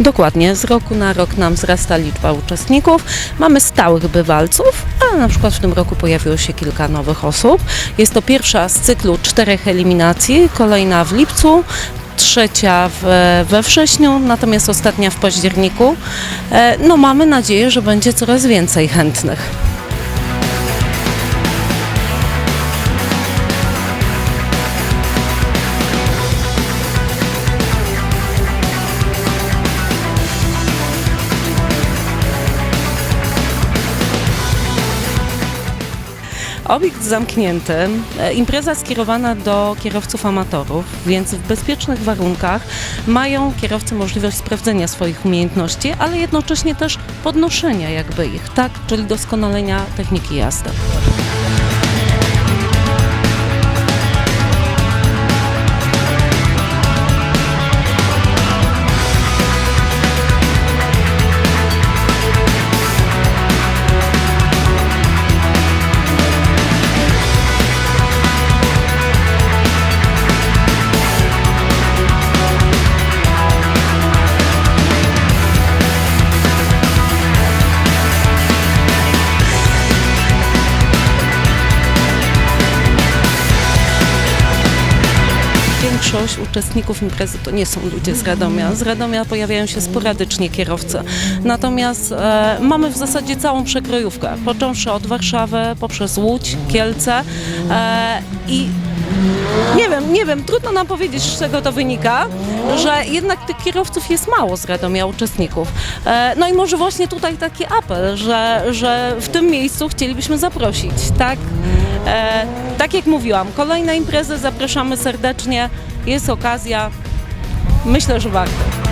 Dokładnie, z roku na rok nam wzrasta liczba uczestników. Mamy stałych bywalców, ale na przykład w tym roku pojawiło się kilka nowych osób. Jest to pierwsza z cyklu czterech eliminacji, kolejna w lipcu, trzecia w, we wrześniu, natomiast ostatnia w październiku. E, No mamy nadzieję, że będzie coraz więcej chętnych. Obiekt zamknięty, e, impreza skierowana do kierowców amatorów, więc w bezpiecznych warunkach mają kierowcy możliwość sprawdzenia swoich umiejętności, ale jednocześnie też podnoszenia jakby ich, tak, czyli doskonalenia techniki jazdy. Większość uczestników imprezy to nie są ludzie z Radomia. Z Radomia pojawiają się sporadycznie kierowcy. Natomiast e, mamy w zasadzie całą przekrojówkę, począwszy od Warszawy, poprzez Łódź, Kielce e, i nie wiem, nie wiem, trudno nam powiedzieć, z czego to wynika, że jednak tych kierowców jest mało z Radomia uczestników. E, No i może właśnie tutaj taki apel, że, że w tym miejscu chcielibyśmy zaprosić, tak? E, tak jak mówiłam, kolejne imprezy zapraszamy serdecznie, jest okazja, myślę, że warto.